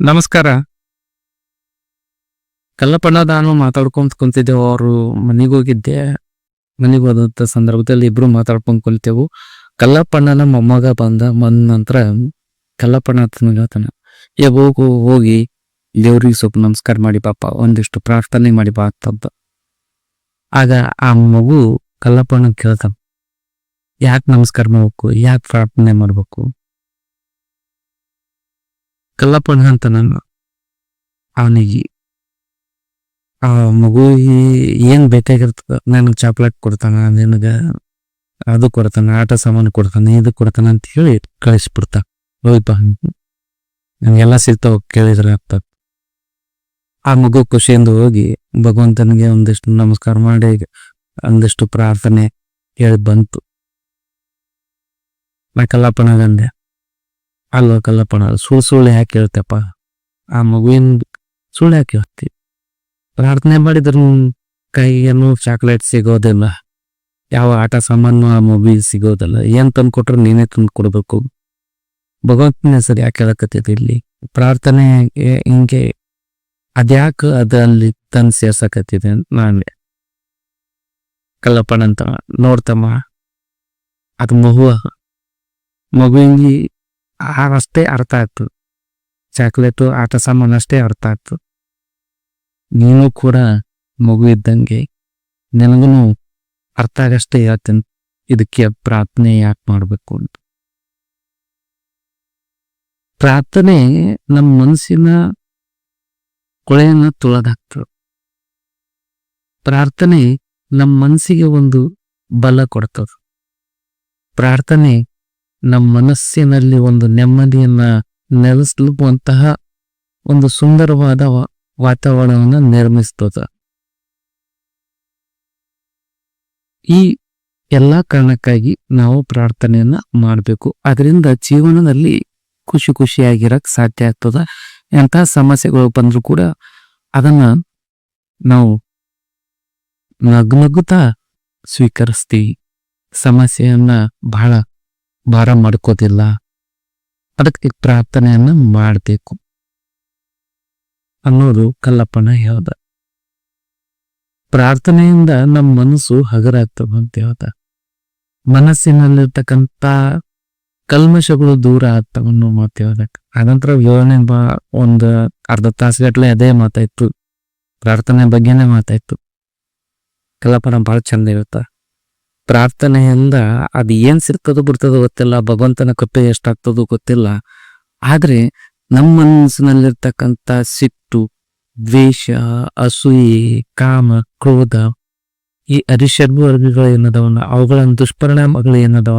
ನಮಸ್ಕಾರ. ಕಲ್ಲಪ್ಪಣ್ಣ ನಾನು ಮಾತಾಡ್ಕೊಂತ ಕುಂತಿದ್ದೆವು, ಅವರು ಮನೆಗೆ ಹೋಗಿದ್ದೆ. ಮನೆಗೆ ಹೋದಂತ ಸಂದರ್ಭದಲ್ಲಿ ಇಬ್ರು ಮಾತಾಡ್ಕೊಂಡ್ ಕುಂತೇವು ಕಲ್ಲಪ್ಪಣ್ಣನ ಮೊಮ್ಮಗ ಬಂದ ಬಂದ ನಂತರ ಕಲ್ಲಪ್ಪಣ್ಣ ಅಂತ ಹೇಳ್ತಾನ, ಏ, ಹೋಗು, ಹೋಗಿ. ದೇವ್ರಿಗೆ ಸ್ವಲ್ಪ ನಮಸ್ಕಾರ ಮಾಡಿ ಪಾಪ, ಒಂದಿಷ್ಟು ಪ್ರಾರ್ಥನೆ ಮಾಡಿ ಬಾ ಅಂತಂದ ಆಗ ಆ ಮಗು ಕಲ್ಲಪ್ಪಣ್ಣ ಕೇಳ್ತಾನ, ಯಾಕೆ ನಮಸ್ಕಾರ ಮಾಡ್ಬೇಕು? ಯಾಕೆ ಪ್ರಾರ್ಥನೆ ಮಾಡ್ಬೇಕು? ಕಲ್ಲಪ್ಪಣ್ಣ ಅಂತ ನಾನು ಅವನಿಗೆ, ಆ ಮಗು ಏನ್ ಬೇಕಾಗಿರ್ತದ? ನನಗೆ ಚಾಕ್ಲೇಟ್ ಕೊಡ್ತಾನ, ನಿನಗ ಅದು ಕೊಡ್ತಾನ, ಆಟ ಸಾಮಾನು ಕೊಡ್ತಾನ, ಇದು ಕೊಡ್ತಾನ ಅಂತ ಹೇಳಿ ಕಳಿಸ್ಬಿಡ್ತ ಹೋಯ್ಪ ನನಗೆಲ್ಲ ಸಿಗ್ತಾವ ಕೇಳಿದ್ರೆ ಅಂತ. ಆ ಮಗು ಖುಷಿಯಿಂದ ಹೋಗಿ ಭಗವಂತನಿಗೆ ಒಂದಿಷ್ಟು ನಮಸ್ಕಾರ ಮಾಡಿ, ಒಂದಿಷ್ಟು ಪ್ರಾರ್ಥನೆ ಹೇಳಿ ಬಂತು. ನಾ ಕಲ್ಲಪ್ಪನ ಗಂದೆ ಅಲ್ವ ಕಲ್ಲಪ್ಪನ ಸುಳ್ಳು ಸುಳ್ಳು ಯಾಕೆ ಹೇಳ್ತೇಪ್ಪ ಆ ಮಗುವಿನ ಸುಳ್ಳು ಯಾಕೆ ಹೇಳ್ತಿ ಪ್ರಾರ್ಥನೆ ಮಾಡಿದ್ರು ಕೈಗೇನು ಚಾಕ್ಲೇಟ್ ಸಿಗೋದಿಲ್ಲ. ಯಾವ ಆಟ ಸಾಮಾನು ಆ ಮಗುವಿಗೆ ಸಿಗೋದಿಲ್ಲ. ಏನು ತಂದು ಕೊಟ್ರು ನೀನೇ ತಂದು ಕೊಡಬೇಕು. ಭಗವಂತನ ಹೆಸರು ಯಾಕೆ ಹೇಳಕತ್ತೈತಿ ಇಲ್ಲಿ? ಪ್ರಾರ್ಥನೆ ಹಿಂಗೆ ಅದ್ಯಾಕ ಅದ ಅಲ್ಲಿ ತಂದು ಸೇರ್ಸಕತ್ತಿದೆ ಅಂತ ನಾನು. ಕಲ್ಲಪ್ಪನಂತ ನೋಡ್ತಮ್ಮ, ಅದು ಮಗುವ ಮಗುವಿಗೆ ಅಷ್ಟೇ ಅರ್ಥ ಆಯ್ತು. ಚಾಕ್ಲೇಟು ಆಟ ಸಾಮಾನು ಅಷ್ಟೇ ಅರ್ಥ ಆಯ್ತು. ನೀನು ಕೂಡ ಮಗು ಇದ್ದಂಗೆ ನಿನಗೂ ಅರ್ಥ ಆಗಷ್ಟೇ ಹೇಳ್ತೀನಿ. ಇದಕ್ಕೆ ಪ್ರಾರ್ಥನೆ ಯಾಕೆ ಮಾಡಬೇಕು ಅಂತ. ಪ್ರಾರ್ಥನೆ ನಮ್ಮ ಮನಸ್ಸಿನ ಕೊಳೆಯನ್ನು ತುಳದಾಕ್ತದೆ. ಪ್ರಾರ್ಥನೆ ನಮ್ಮ ಮನಸ್ಸಿಗೆ ಒಂದು ಬಲ ಕೊಡ್ತದೆ. ಪ್ರಾರ್ಥನೆ ನಮ್ಮ ಮನಸ್ಸಿನಲ್ಲಿ ಒಂದು ನೆಮ್ಮದಿಯನ್ನ ನೆಲೆಸಲುವಂತಹ ಒಂದು ಸುಂದರವಾದ ವಾತಾವರಣವನ್ನ ನಿರ್ಮಿಸ್ತದ. ಈ ಎಲ್ಲಾ ಕಾರಣಕ್ಕಾಗಿ ನಾವು ಪ್ರಾರ್ಥನೆಯನ್ನ ಮಾಡಬೇಕು. ಅದರಿಂದ ಜೀವನದಲ್ಲಿ ಖುಷಿ ಖುಷಿಯಾಗಿರಕ್ ಸಾಧ್ಯ ಆಗ್ತದ. ಎಂತಹ ಸಮಸ್ಯೆಗಳು ಬಂದರೂ ಕೂಡ ಅದನ್ನ ನಾವು ನಗ್ನಗುತ್ತಾ ಸ್ವೀಕರಿಸ್ತೀವಿ. ಸಮಸ್ಯೆಯನ್ನ ಬಹಳ ಭಾರ ಮಾಡ್ಕೋದಿಲ್ಲ ಅದಕ್ಕೆ ಪ್ರಾರ್ಥನೆಯನ್ನ ಮಾಡಬೇಕು. ಅನ್ನೋದು ಕಲ್ಲಪ್ಪನ ಹೇಳ್ದ. ಪ್ರಾರ್ಥನೆಯಿಂದ ನಮ್ಮ ಮನಸ್ಸು ಹಗರಾಗ್ತದೆ ಅಂತ ಹೇಳ್ದ. ಮನಸ್ಸಿನಲ್ಲಿರ್ತಕ್ಕಂಥ ಕಲ್ಮಶಗಳು ದೂರ ಆಗ್ತಾವ ಅನ್ನೋ ಮಾತು ಅನಂತರ ವಿವರಣೆ ಬಾ ಒಂದು ಅರ್ಧ ತಾಸುಗಟ್ಲೆ ಅದೇ ಮಾತಾಯ್ತು. ಪ್ರಾರ್ಥನೆ ಬಗ್ಗೆನೇ ಮಾತಾಯ್ತು. ಕಲ್ಲಪ್ಪನ ಭಾಳ ಚಂದ ಇರುತ್ತ ಪ್ರಾರ್ಥನೆಯಿಂದ ಅದು ಏನ್ ಸಿಗ್ತದೋ ಬರ್ತದೋ ಗೊತ್ತಿಲ್ಲ, ಭಗವಂತನ ಕಪ್ಪೆ ಎಷ್ಟಾಗ್ತದೋ ಗೊತ್ತಿಲ್ಲ. ಆದ್ರೆ ನಮ್ಮ ಮನಸ್ಸಿನಲ್ಲಿರ್ತಕ್ಕಂಥ ಸಿಟ್ಟು, ದ್ವೇಷ, ಅಸೂಯೆ, ಕಾಮ, ಕ್ರೋಧ, ಈ ಅರಿಷರ್ಭ ವರ್ಗಗಳು ಏನದವನ್ನ ಅವುಗಳ ದುಷ್ಪರಿಣಾಮಗಳು ಏನದವ,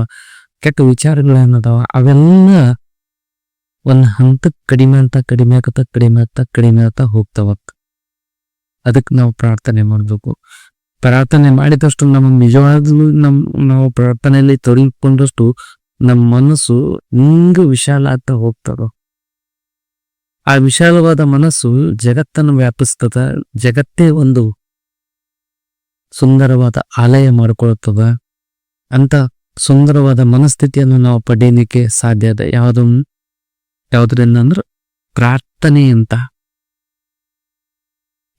ಕೆಟ್ಟ ವಿಚಾರಗಳು ಏನದವ, ಅವೆಲ್ಲ ಒಂದ್ ಹಂತಕ್ಕೆ ಕಡಿಮೆ ಅಂತ ಕಡಿಮೆ ಆಗ್ತಾ ಕಡಿಮೆ ಆಗ್ತಾ ಕಡಿಮೆ ಆಗ್ತಾ ಹೋಗ್ತಾವ ಅದಕ್ಕೆ ನಾವು ಪ್ರಾರ್ಥನೆ ಮಾಡ್ಬೇಕು. ಪ್ರಾರ್ಥನೆ ಮಾಡಿದಷ್ಟು ನಮ್ಮ ನಿಜವಾಗ್ಲೂ ನಮ್, ನಾವು ಪ್ರಾರ್ಥನೆಯಲ್ಲಿ ತೊಡಗಿಕೊಂಡಷ್ಟು ನಮ್ಮ ಮನಸ್ಸು ಹಿಂಗ ವಿಶಾಲ ಆಗ್ತಾ ಹೋಗ್ತದ. ಆ ವಿಶಾಲವಾದ ಮನಸ್ಸು ಜಗತ್ತನ್ನು ವ್ಯಾಪಿಸ್ತದ, ಜಗತ್ತೇ ಒಂದು ಸುಂದರವಾದ ಆಲಯ ಮಾಡಿಕೊಳ್ಳುತ್ತದ ಅಂತ ಸುಂದರವಾದ ಮನಸ್ಥಿತಿಯನ್ನು ನಾವು ಪಡೆಯಲಿಕ್ಕೆ ಸಾಧ್ಯ ಅದ. ಯಾವುದು, ಯಾವುದರಿಂದ ಅಂದ್ರೆ ಪ್ರಾರ್ಥನೆ ಅಂತ.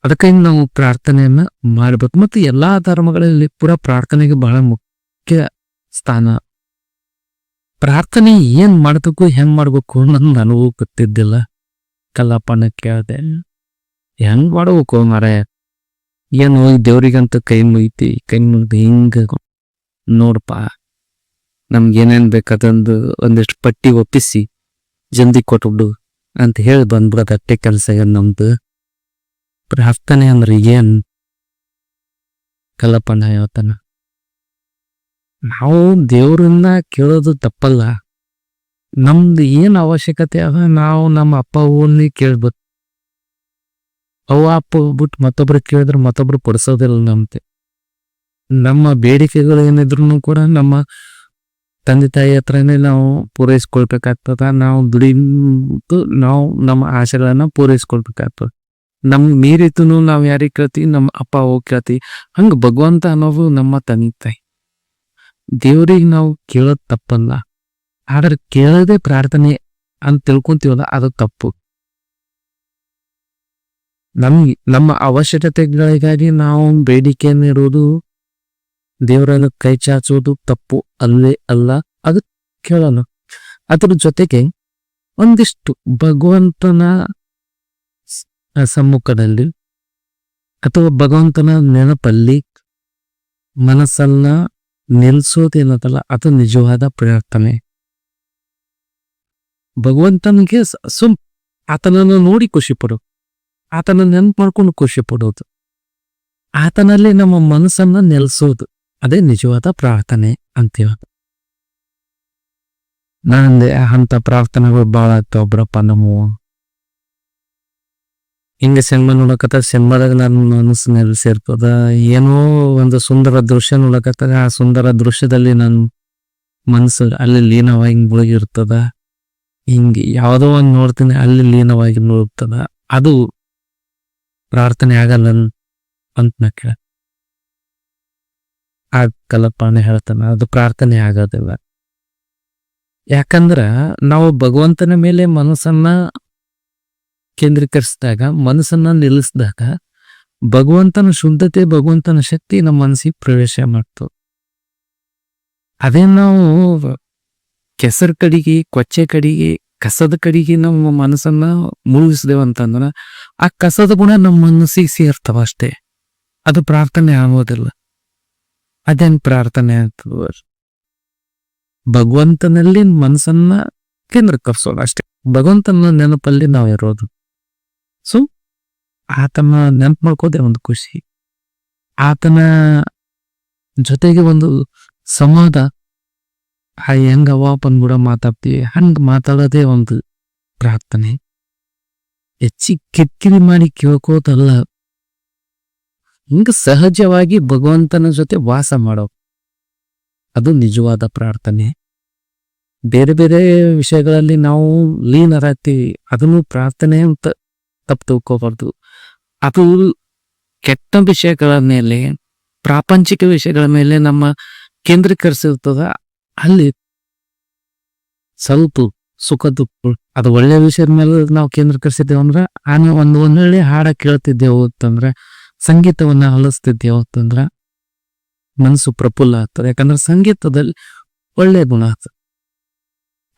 ಅದಕ್ಕಾಗಿ ನಾವು ಪ್ರಾರ್ಥನೆಯನ್ನ ಮಾಡಬೇಕು. ಮತ್ತು ಎಲ್ಲಾ ಧರ್ಮಗಳಲ್ಲಿ ಪುರ ಪ್ರಾರ್ಥನೆಗೆ ಬಹಳ ಮುಖ್ಯ ಸ್ಥಾನ. ಪ್ರಾರ್ಥನೆ ಏನ್ ಮಾಡಬೇಕು, ಹೆಂಗ್ ಮಾಡ್ಬೇಕು ಅನ್ನೋದು ನನಗೂ ಗೊತ್ತಿದ್ದಿಲ್ಲ. ಕಲ್ಲಪ್ಪನ ಕೇಳಿದೆ ಹೆಂಗ್ ಮಾಡಬೇಕು ಮಾರಾಯ ಏನು ದೇವ್ರಿಗಂತ ಕೈ ಮುಗಿತಿ, ಕೈ ಮುಗ್ದು ಹಿಂಗ ನೋಡಪ್ಪ ನಮ್ಗೆ ಏನೇನ್ ಬೇಕಾದಂದು ಒಂದಿಷ್ಟು ಪಟ್ಟಿ ಒಪ್ಪಿಸಿ, ಜಲ್ದಿ ಕೊಟ್ಬಿಡು ಅಂತ ಹೇಳಿ ಬಂದ್ಬಿಡೋದು ಅಟ್ಟೆ ಕೆಲಸ ನಮ್ದು. ಪ್ರಾರ್ಥನೆ ಅಂದ್ರೆ ಏನ್? ಕಲ್ಲಪ್ಪಣ್ಣ ಹೇಳ್ತಾನ, ನಾವು ದೇವ್ರನ್ನ ಕೇಳೋದು ತಪ್ಪಲ್ಲ. ನಮ್ದು ಏನ್ ಅವಶ್ಯಕತೆ ಅದ ನಾವು ನಮ್ಮ ಅಪ್ಪ ಅವ್ವನ್ನೇ ಕೇಳ್ಬೇಕು. ಅವ್ವ, ಅಪ್ಪ ಬಿಟ್ಟು ಮತ್ತೊಬ್ರು ಕೇಳಿದ್ರೆ ಮತ್ತೊಬ್ರು ಪಡಿಸೋದಿಲ್ಲ ನಮ್ತೆ ನಮ್ಮ ಬೇಡಿಕೆಗಳು ಏನಿದ್ರು ಕೂಡ ನಮ್ಮ ತಂದೆ ತಾಯಿ ಹತ್ರನೇ ನಾವು ಪೂರೈಸ್ಕೊಳ್ಬೇಕಾಗ್ತದ. ನಾವು ದುಡಿದು ನಾವು ನಮ್ಮ ಆಸೆಗಳನ್ನ ಪೂರೈಸ್ಕೊಳ್ಬೇಕಾಗ್ತದ. ನಮ್ ಮೀರಿತುನು ನಾವ್ ಯಾರಿಗ್ ಕೇಳ್ತೀವಿ ನಮ್ಮ ಅಪ್ಪ ಹೋಗಿ ಕೇಳ್ತೀವಿ ಹಂಗ ಭಗವಂತ ಅನ್ನೋದು ನಮ್ಮ ತಂದೆ ತಾಯಿ. ದೇವ್ರಿಗೆ ನಾವು ಕೇಳೋದ್ ತಪ್ಪಲ್ಲ. ಆದ್ರೆ ಕೇಳದೆ ಪ್ರಾರ್ಥನೆ ಅಂತ ತಿಳ್ಕೊಂತೀವಲ್ಲ, ಅದು ತಪ್ಪು. ನಮ್, ನಮ್ಮ ಅವಶ್ಯಕತೆಗಳಿಗಾಗಿ ನಾವು ಬೇಡಿಕೆಯನ್ನು ಇರುವುದು ದೇವರನ್ನು ಕೈ ಚಾಚುವುದು ತಪ್ಪು ಅಲ್ಲೇ ಅಲ್ಲ, ಅದು ಕೇಳೋಣ. ಅದ್ರ ಜೊತೆಗೆ ಒಂದಿಷ್ಟು ಭಗವಂತನ ಸಮ್ಮುಖದಲ್ಲಿ ಅಥವಾ ಭಗವಂತನ ನೆನಪಲ್ಲಿ ಮನಸ್ಸನ್ನ ನಿಲ್ಲಿಸೋದೇನದಲ್ಲ ಅದು ನಿಜವಾದ ಪ್ರಾರ್ಥನೆ. ಭಗವಂತನಿಗೆ ಸುಮ್, ಆತನನ್ನು ನೋಡಿ ಖುಷಿ ಪಡು. ಆತನ ನೆನ್ಪು ಮಾಡ್ಕೊಂಡು ಖುಷಿ ಪಡೋದು. ಆತನಲ್ಲಿ ನಮ್ಮ ಮನಸ್ಸನ್ನ ನೆಲೆಸೋದು. ಅದೇ ನಿಜವಾದ ಪ್ರಾರ್ಥನೆ ಅಂತೀವ ನಾನಂದೆ ಅಂತ ಪ್ರಾರ್ಥನೆಗಳು ಭಾಳ ಆಗ್ತಾವ ಒಬ್ರಪ್ಪ ನಮ್ಮವು ಹಿಂಗೆ ಸಿನಿಮಾ ನೋಡಕತ್ತ ಸಿನಿಮಾದಾಗ ನನ್ನ ಮನಸ್ಸು ನೆಲೆಸಿರ್ತದ ಏನೋ ಒಂದು ಸುಂದರ ದೃಶ್ಯ ನೋಡಕತ್ತಾಗ ಆ ಸುಂದರ ದೃಶ್ಯದಲ್ಲಿ ನನ್ನ ಮನಸ್ಸು ಅಲ್ಲಿ ಲೀನವಾಗಿ ಮುಳುಗಿರ್ತದ. ಹಿಂಗೆ ಯಾವುದೋ ಒಂದು ನೋಡ್ತೀನಿ ಅಲ್ಲಿ ಲೀನವಾಗಿ ಮುಳುಗ್ತದ. ಅದು ಪ್ರಾರ್ಥನೆ ಆಗಲ್ಲ ಅಂತ ನಾ ಕೇಳ ಆ ಹೇಳ್ತಾನೆ ಹೇಳ್ತಾನ. ಅದು ಪ್ರಾರ್ಥನೆ ಆಗೋದಿಲ್ಲ. ಯಾಕಂದ್ರ ನಾವು ಭಗವಂತನ ಮೇಲೆ ಮನಸ್ಸನ್ನ ಕೇಂದ್ರೀಕರಿಸಿದಾಗ, ಮನಸ್ಸನ್ನ ನಿಲ್ಲಿಸಿದಾಗ ಭಗವಂತನ ಶುದ್ಧತೆ, ಭಗವಂತನ ಶಕ್ತಿ ನಮ್ಮ ಮನಸ್ಸಿಗೆ ಪ್ರವೇಶ ಮಾಡ್ತು. ಅದೇ ನಾವು ಕೆಸರು ಕಡಿಗೆ, ಕೊಚ್ಚೆ ಕಡಿಗೆ, ಕಸದ ಕಡಿಗೆ ನಮ್ಮ ಮನಸ್ಸನ್ನ ಮುಳುಗಿಸಿದೆವು ಅಂತಂದ್ರ, ಆ ಕಸದ ಗುಣ ನಮ್ಮ ಮನಸ್ಸಿಗೆ ಸೇರ್ತಾವ ಅಷ್ಟೇ. ಅದು ಪ್ರಾರ್ಥನೆ ಆಗೋದಿಲ್ಲ. ಅದೇನ್ ಪ್ರಾರ್ಥನೆ ಆಗ್ತದ ಭಗವಂತನಲ್ಲಿ ಮನಸ್ಸನ್ನ ಕೇಂದ್ರೀಕರಿಸೋದು ಅಷ್ಟೇ. ಭಗವಂತನ ನೆನಪಲ್ಲಿ ನಾವು ಇರೋದು ಸೊ ಆತನ ನೆನಪು ಮಾಡ್ಕೋದೆ ಒಂದು ಖುಷಿ. ಆತನ ಜೊತೆಗೆ ಒಂದು ಸಂವಾದ. ಆ ಹೆಂಗ ಅವಾಪನ್ ಕೂಡ ಮಾತಾಡ್ತೀವಿ ಹಂಗ ಮಾತಾಡೋದೇ ಒಂದು ಪ್ರಾರ್ಥನೆ. ಹೆಚ್ಚಿ ಕಿರಿಕಿರಿ ಮಾಡಿ ಕೇಳ್ಕೋದಲ್ಲ ಹಿಂಗ ಸಹಜವಾಗಿ ಭಗವಂತನ ಜೊತೆ ವಾಸ ಮಾಡೋ ಅದು ನಿಜವಾದ ಪ್ರಾರ್ಥನೆ. ಬೇರೆ ಬೇರೆ ವಿಷಯಗಳಲ್ಲಿ ನಾವು ಲೀನರಾಗ್ತೀವಿ. ಅದನ್ನು ಪ್ರಾರ್ಥನೆ ಅಂತ ತಪ್ಪು ತಿಳ್ಕೋಬಾರ್ದು. ಅದು ಕೆಟ್ಟ ವಿಷಯಗಳ ಮೇಲೆ, ಪ್ರಾಪಂಚಿಕ ವಿಷಯಗಳ ಮೇಲೆ ನಮ್ಮ ಕೇಂದ್ರೀಕರಿಸಿರ್ತದ, ಅಲ್ಲಿ ಸ್ವಲ್ಪ ಸುಖ ದುಃಖ, ಅದು ಒಳ್ಳೆ ವಿಷಯದ ಮೇಲೆ ನಾವು ಕೇಂದ್ರೀಕರಿಸಿದ್ದೇವೆ ಅಂದ್ರೆ ಆಮೇಲೆ ಒಂದು ಒಂದೊಳ್ಳೆ ಹಾಡ ಕೇಳ್ತಿದ್ದೇವು ಅಂತಂದ್ರೆ, ಸಂಗೀತವನ್ನ ಆಲಿಸ್ತಿದ್ದೇವು ಅಂತಂದ್ರ, ಮನಸ್ಸು ಪ್ರಫುಲ್ಲ ಆಗ್ತದೆ. ಯಾಕಂದ್ರೆ ಸಂಗೀತದಲ್ಲಿ ಒಳ್ಳೆ ಗುಣ ಆಗ್ತದೆ.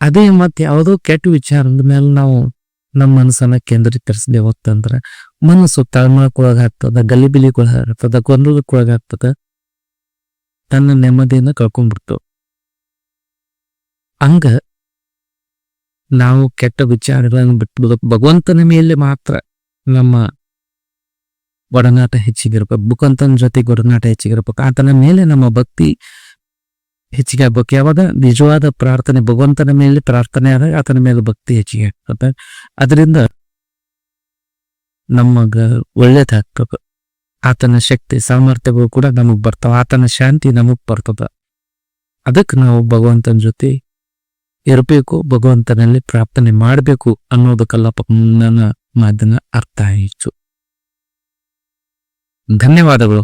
ಅದೇ ಮತ್ತೆ ಯಾವುದೋ ಕೆಟ್ಟ ವಿಚಾರದ ಮೇಲೆ ನಾವು ನಮ್ಮ ಮನಸ್ಸನ್ನ ಕೇಂದ್ರೀಕರಿಸಿದೇವು ಹೋಗ್ತಂದ್ರ ಮನಸ್ಸು ತಳಮಳಕ್ಕೊಳಗಾಗ್ತದ ಗಲಿಬಿಲಿಗೊಳಗಾಗ್ತದ ಗೊಂದಲಕ್ಕೊಳಗಾಗ್ತದ ತನ್ನ ನೆಮ್ಮದಿಯನ್ನ ಕಳ್ಕೊಂಡ್ಬಿಡ್ತು. ಹಂಗ ನಾವು ಕೆಟ್ಟ ವಿಚಾರಗಳನ್ನು ಬಿಟ್ಬಿಡು ಭಗವಂತನ ಮೇಲೆ ಮಾತ್ರ ನಮ್ಮ ಒಡನಾಟ ಹೆಚ್ಚಿಗಿರ್ಬೇಕು, ಭಗವಂತನ ಜೊತೆಗೆ ಒಡನಾಟ ಹೆಚ್ಚಿಗಿರ್ಬೇಕು, ಆತನ ಮೇಲೆ ನಮ್ಮ ಭಕ್ತಿ ಹೆಚ್ಚಿಗೆ ಆಗ್ಬೇಕು ಯಾವಾಗ? ನಿಜವಾದ ಪ್ರಾರ್ಥನೆ, ಭಗವಂತನ ಮೇಲೆ ಪ್ರಾರ್ಥನೆ ಆದಾಗ ಆತನ ಮೇಲೆ ಭಕ್ತಿ ಹೆಚ್ಚಿಗೆ ಆಗ್ತದೆ ಅದರಿಂದ ನಮಗ ಒಳ್ಳೇದಾಗ್ತದೆ ಆತನ ಶಕ್ತಿ, ಸಾಮರ್ಥ್ಯಗಳು ಕೂಡ ನಮಗ್ ಬರ್ತಾವ. ಆತನ ಶಾಂತಿ ನಮಗ್ ಬರ್ತದ. ಅದಕ್ಕೆ ನಾವು ಭಗವಂತನ ಜೊತೆ ಇರಬೇಕು, ಭಗವಂತನಲ್ಲಿ ಪ್ರಾರ್ಥನೆ ಮಾಡಬೇಕು ಅನ್ನೋದಕ್ಕಲ್ಲಪ್ಪ ನನ್ನ ಮಾತಿನ ಅರ್ಥ ಆಯಿತು ಧನ್ಯವಾದಗಳು.